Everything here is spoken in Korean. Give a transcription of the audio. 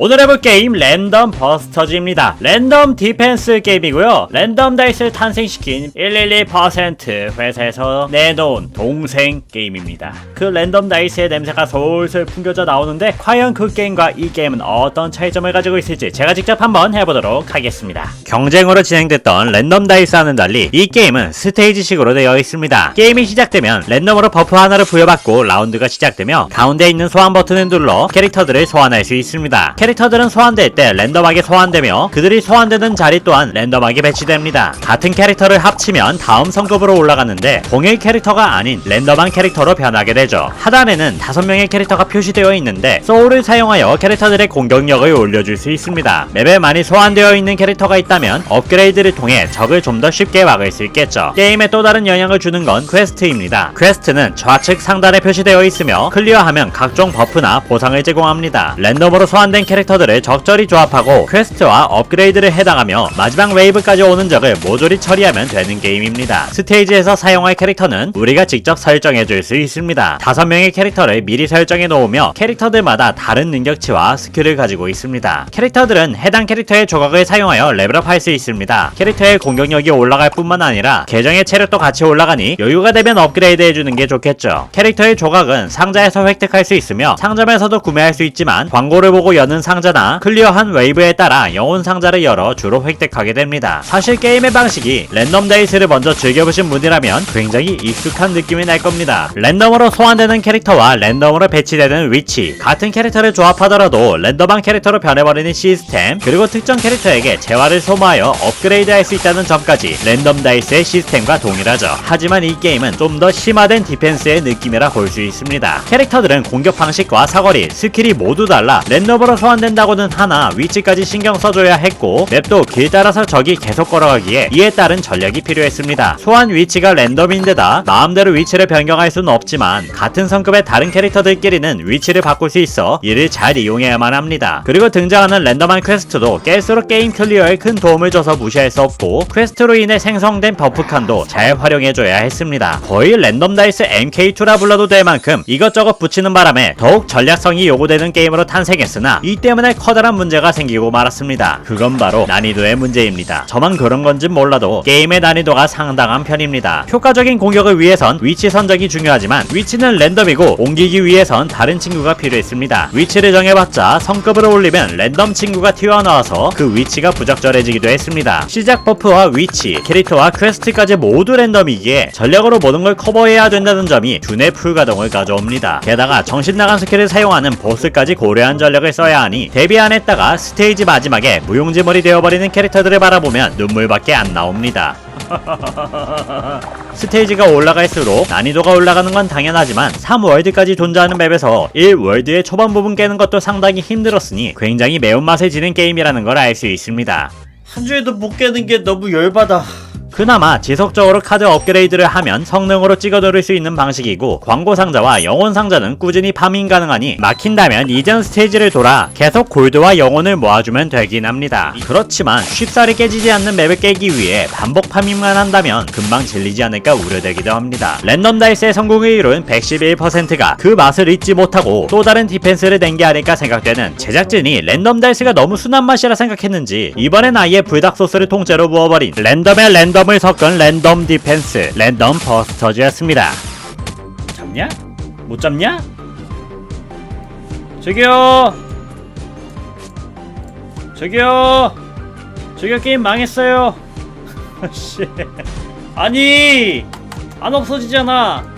오늘 해볼 게임 랜덤 버스터즈입니다. 랜덤 디펜스 게임이고요. 랜덤 다이스를 탄생시킨 112% 회사에서 내놓은 동생 게임입니다. 그 랜덤 다이스의 냄새가 솔솔 풍겨져 나오는데 과연 그 게임과 이 게임은 어떤 차이점을 가지고 있을지 제가 직접 한번 해보도록 하겠습니다. 경쟁으로 진행됐던 랜덤 다이스와는 달리 이 게임은 스테이지식으로 되어 있습니다. 게임이 시작되면 랜덤으로 버프 하나를 부여받고 라운드가 시작되며 가운데 있는 소환 버튼을 눌러 캐릭터들을 소환할 수 있습니다. 캐릭터들은 소환될 때 랜덤하게 소환되며 그들이 소환되는 자리 또한 랜덤하게 배치됩니다. 같은 캐릭터를 합치면 다음 성급으로 올라가는데 동일 캐릭터가 아닌 랜덤한 캐릭터로 변하게 되죠. 하단에는 5명의 캐릭터가 표시되어 있는데 소울을 사용하여 캐릭터들의 공격력을 올려줄 수 있습니다. 맵에 많이 소환되어 있는 캐릭터가 있다면 업그레이드를 통해 적을 좀 더 쉽게 막을 수 있겠죠. 게임에 또 다른 영향을 주는 건 퀘스트입니다. 퀘스트는 좌측 상단에 표시되어 있으며 클리어하면 각종 버프나 보상을 제공합니다. 랜덤으로 소환된 캐릭터 들을 적절히 조합하고 퀘스트와 업그레이드를 해당하며 마지막 웨이브까지 오는 적을 모조리 처리하면 되는 게임입니다. 스테이지에서 사용할 캐릭터는 우리가 직접 설정해 줄 수 있습니다. 다섯 명의 캐릭터를 미리 설정해 놓으며 캐릭터들마다 다른 능력치와 스킬을 가지고 있습니다. 캐릭터들은 해당 캐릭터의 조각을 사용하여 레벨업 할 수 있습니다. 캐릭터의 공격력이 올라갈 뿐만 아니라 계정의 체력도 같이 올라가니 여유가 되면 업그레이드 해주는 게 좋겠죠. 캐릭터의 조각은 상자에서 획득할 수 있으며 상점에서도 구매할 수 있지만 광고를 보고 여는 상자나 클리어한 웨이브에 따라 영혼 상자를 열어 주로 획득하게 됩니다. 사실 게임의 방식이 랜덤 데이스를 먼저 즐겨보신 분이라면 굉장히 익숙한 느낌이 날 겁니다. 랜덤으로 소환되는 캐릭터와 랜덤으로 배치되는 위치, 같은 캐릭터를 조합하더라도 랜덤한 캐릭터로 변해버리는 시스템, 그리고 특정 캐릭터에게 재화를 소모하여 업그레이드 할 수 있다는 점까지 랜덤 다이스의 시스템과 동일하죠. 하지만 이 게임은 좀 더 심화된 디펜스의 느낌이라 볼 수 있습니다. 캐릭터들은 공격 방식과 사거리, 스킬이 모두 달라 랜덤으로 소 환된다고는 하나 위치까지 신경 써줘야 했고 맵도 길 따라서 적이 계속 걸어가기에 이에 따른 전략이 필요했습니다. 소환 위치가 랜덤인데다 마음대로 위치를 변경할 수는 없지만 같은 성급의 다른 캐릭터들끼리는 위치를 바꿀 수 있어 이를 잘 이용해야만 합니다. 그리고 등장하는 랜덤한 퀘스트도 깰수록 게임 클리어에 큰 도움을 줘서 무시할 수 없고 퀘스트로 인해 생성된 버프 칸도 잘 활용해줘야 했습니다. 거의 랜덤 다이스 MK2라 불러도 될 만큼 이것저것 붙이는 바람에 더욱 전략성이 요구되는 게임으로 탄생했으나 이 때문에 커다란 문제가 생기고 말았습니다. 그건 바로 난이도의 문제입니다. 저만 그런 건진 몰라도 게임의 난이도가 상당한 편입니다. 효과적인 공격을 위해선 위치 선정이 중요하지만 위치는 랜덤이고 옮기기 위해선 다른 친구가 필요했습니다. 위치를 정해봤자 성급을 올리면 랜덤 친구가 튀어나와서 그 위치가 부적절해지기도 했습니다. 시작 버프와 위치, 캐릭터와 퀘스트까지 모두 랜덤이기에 전략으로 모든 걸 커버해야 된다는 점이 두뇌 풀가동을 가져옵니다. 게다가 정신 나간 스킬을 사용하는 보스까지 고려한 전략을 써야 하니 데뷔 안 했다가 스테이지 마지막에 무용지물이 되어버리는 캐릭터들을 바라보면 눈물밖에 안 나옵니다. 스테이지가 올라갈수록 난이도가 올라가는 건 당연하지만 3월드까지 존재하는 맵에서 1월드의 초반 부분 깨는 것도 상당히 힘들었으니 굉장히 매운맛을 지는 게임이라는 걸 알 수 있습니다. 한 주에도 못 깨는 게 너무 열받아. 그나마 지속적으로 카드 업그레이드를 하면 성능으로 찍어 누를 수 있는 방식이고 광고 상자와 영혼 상자는 꾸준히 파밍 가능하니 막힌다면 이전 스테이지를 돌아 계속 골드와 영혼을 모아주면 되긴 합니다. 그렇지만 쉽사리 깨지지 않는 맵을 깨기 위해 반복 파밍만 한다면 금방 질리지 않을까 우려되기도 합니다. 랜덤 다이스의 이룬 111%가 그 맛을 잊지 못하고 또 다른 디펜스를 낸 게 아닐까 생각되는 제작진이 랜덤 다이스가 너무 순한 맛이라 생각했는지 이번엔 아예 불닭 소스를 통째로 부어버린 랜덤의 랜덤 을 섞은 랜덤 디펜스 랜덤 버스터즈였습니다. 잡냐? 못 잡냐? 저기요. 저기요. 저기요 게임 망했어요. 씨. 아니 안 없어지잖아.